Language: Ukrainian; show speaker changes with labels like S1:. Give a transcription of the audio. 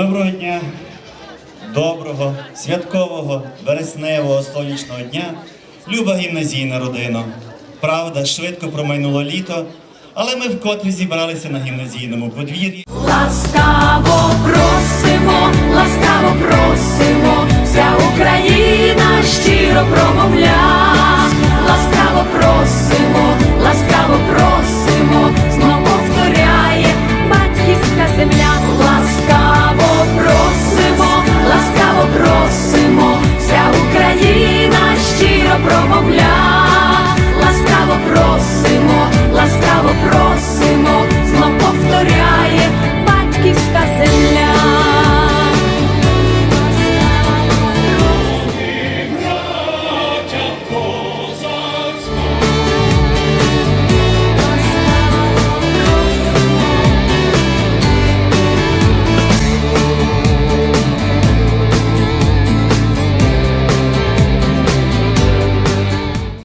S1: Доброго дня, доброго, святкового, вересневого, сонячного дня, люба гімназійна родина. Правда, швидко промайнуло літо, але ми вкотре зібралися на гімназійному подвір'ї.
S2: Ласкаво просимо, ласкаво просимо, вся Україна щиро промовля. немовля.